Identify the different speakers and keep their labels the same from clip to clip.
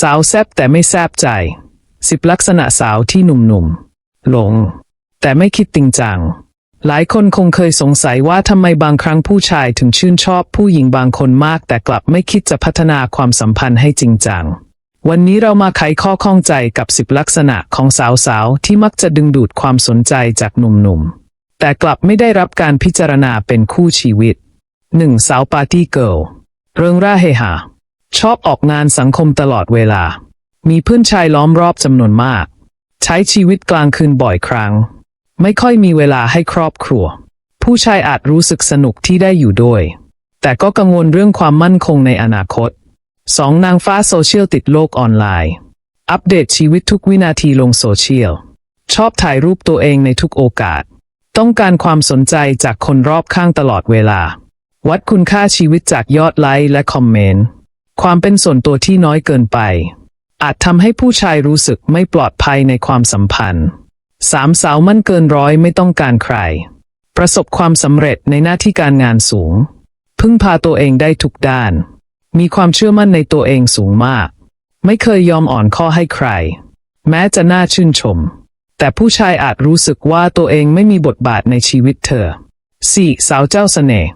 Speaker 1: สาวแซบแต่ไม่แซบใจ สิบลักษณะสาวที่หนุ่มๆหลง แต่ไม่คิดติงจัง หลายคนคงเคยสงสัยว่าทำไมบางครั้งผู้ชายถึงชื่นชอบผู้หญิงบางคนมาก แต่กลับไม่คิดจะพัฒนาความสัมพันธ์ให้จริงจัง วันนี้เรามาไขข้อข้องใจกับสิบลักษณะของสาวๆที่มักจะดึงดูดความสนใจจากหนุ่มๆ แต่กลับไม่ได้รับการพิจารณาเป็นคู่ชีวิต 1. สาวปาร์ตี้เกิลเริงร่าเฮฮา ชอบออกงานสังคมตลอดเวลา มีเพื่อนชายล้อมรอบจำนวนมาก ใช้ชีวิตกลางคืนบ่อยครั้ง ไม่ค่อยมีเวลาให้ครอบครัว ผู้ชายอาจรู้สึกสนุกที่ได้อยู่ด้วย แต่ก็กังวลเรื่องความมั่นคงในอนาคตสองนางฟ้าโซเชียลติดโลกออนไลน์ อัปเดตชีวิตทุกวินาทีลงโซเชียล ชอบถ่ายรูปตัวเองในทุกโอกาส ต้องการความสนใจจากคนรอบข้างตลอดเวลา วัดคุณค่าชีวิตจากยอดไลค์และคอมเมนต์ ความเป็นส่วนตัวที่น้อยเกินไป อาจทำให้ผู้ชายรู้สึกไม่ปลอดภัยในความสัมพันธ์สามสาวมั่นเกินร้อยไม่ต้องการใคร ประสบความสำเร็จในหน้าที่การงานสูง พึ่งพาตัวเองได้ทุกด้าน มีความเชื่อมั่นในตัวเองสูงมาก ไม่เคยยอมอ่อนข้อให้ใคร แม้จะน่าชื่นชม แต่ผู้ชายอาจรู้สึกว่าตัวเองไม่มีบทบาทในชีวิตเธอ 4. สาวเจ้าเสน่ห์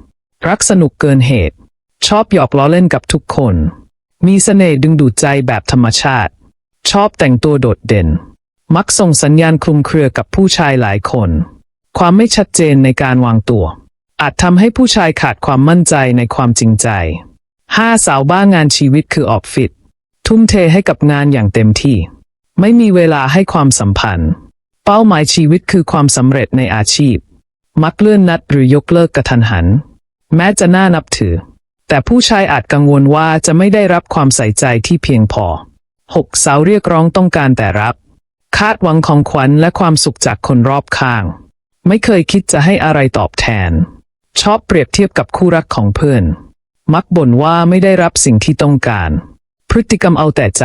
Speaker 1: รักสนุกเกินเหตุ ชอบหยอกล้อเล่นกับทุกคน มีเสน่ห์ดึงดูดใจแบบธรรมชาติ ชอบแต่งตัวโดดเด่น มักส่งสัญญาณคลุมเครือกับผู้ชายหลายคน ความไม่ชัดเจนในการวางตัว อาจทำให้ผู้ชายขาดความมั่นใจในความจริงใจ 5. สาวบ้างานชีวิตคือออฟฟิศทุ่มเทให้กับงานอย่างเต็มที่ ไม่มีเวลาให้ความสัมพันธ์ เป้าหมายชีวิตคือความสำเร็จในอาชีพ มักเลื่อนนัดหรือยกเลิกกระทันหัน แม้จะน่านับถือ แต่ผู้ชายอาจกังวลว่าจะไม่ได้รับความใส่ใจที่เพียงพอ 6. สาวเรียกร้องต้องการแต่รับ คาดหวังของขวัญและความสุขจากคนรอบข้าง ไม่เคยคิดจะให้อะไรตอบแทน ชอบเปรียบเทียบกับคู่รักของเพื่อน มักบ่นว่าไม่ได้รับสิ่งที่ต้องการ พฤติกรรมเอาแต่ใจ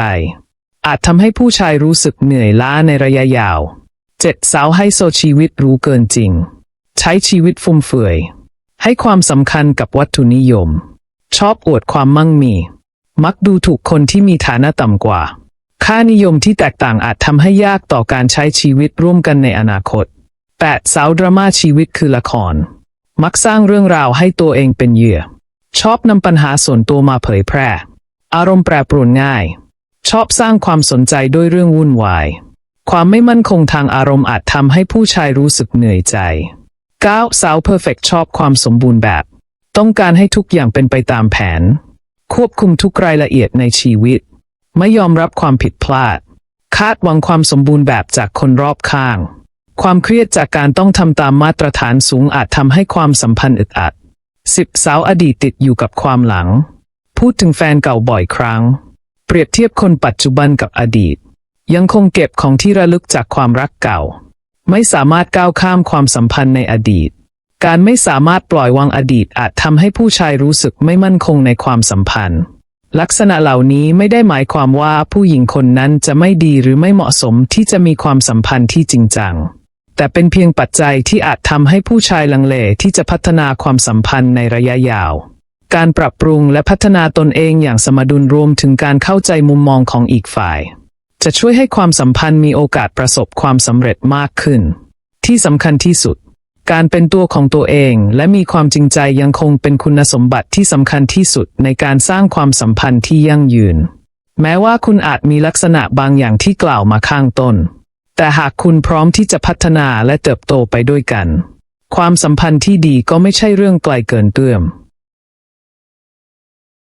Speaker 1: อาจทำให้ผู้ชายรู้สึกเหนื่อยล้าในระยะยาว 7. สาวให้โซชีวิตรู้เกินจริง ใช้ชีวิตฟุ่มเฟือย ให้ความสำคัญกับวัตถุนิยม ชอบอวดความมั่งมี มักดูถูกคนที่มีฐานะต่ำกว่า ค่านิยมที่แตกต่างอาจทำให้ยากต่อการใช้ชีวิตร่วมกันในอนาคต 8. สาวดราม่าชีวิตคือละคร มักสร้างเรื่องราวให้ตัวเองเป็นเหยื่อ ชอบนำปัญหาส่วนตัวมาเผยแพร่ อารมณ์แปรปรวนง่าย ชอบสร้างความสนใจด้วยเรื่องวุ่นวาย ความไม่มั่นคงทางอารมณ์อาจทำให้ผู้ชายรู้สึกเหนื่อยใจ 9. สาวเพอร์เฟกชอบความสมบูรณ์แบบ ต้องการให้ทุกอย่างเป็นไปตามแผน ควบคุมทุกรายละเอียดในชีวิต ไม่ยอมรับความผิดพลาด คาดหวังความสมบูรณ์แบบจากคนรอบข้าง ความเครียดจากการต้องทำตามมาตรฐานสูงอาจทำให้ความสัมพันธ์อึดอัด 10. สาวอดีตติดอยู่กับความหลัง พูดถึงแฟนเก่าบ่อยครั้ง เปรียบเทียบคนปัจจุบันกับอดีต ยังคงเก็บของที่ระลึกจากความรักเก่า ไม่สามารถก้าวข้ามความสัมพันธ์ในอดีต การไม่สามารถปล่อยวางอดีตอาจทำให้ผู้ชายรู้สึกไม่มั่นคงในความสัมพันธ์ ลักษณะเหล่านี้ไม่ได้หมายความว่าผู้หญิงคนนั้นจะไม่ดีหรือไม่เหมาะสมที่จะมีความสัมพันธ์ที่จริงจัง แต่เป็นเพียงปัจจัยที่อาจทำให้ผู้ชายลังเลที่จะพัฒนาความสัมพันธ์ในระยะยาว การปรับปรุงและพัฒนาตนเองอย่างสมดุลรวมถึงการเข้าใจมุมมองของอีกฝ่าย จะช่วยให้ความสัมพันธ์มีโอกาสประสบความสำเร็จมากขึ้น ที่สำคัญที่สุด การเป็นตัวของตัวเอง และมีความจริงใจยังคงเป็นคุณสมบัติที่สำคัญที่สุดในการสร้างความสัมพันธ์ที่ยั่งยืน แม้ว่าคุณอาจมีลักษณะบางอย่างที่กล่าวมาข้างต้น แต่หากคุณพร้อมที่จะพัฒนาและเติบโตไปด้วยกัน ความสัมพันธ์ที่ดีก็ไม่ใช่เรื่องไกลเกินเตื้อม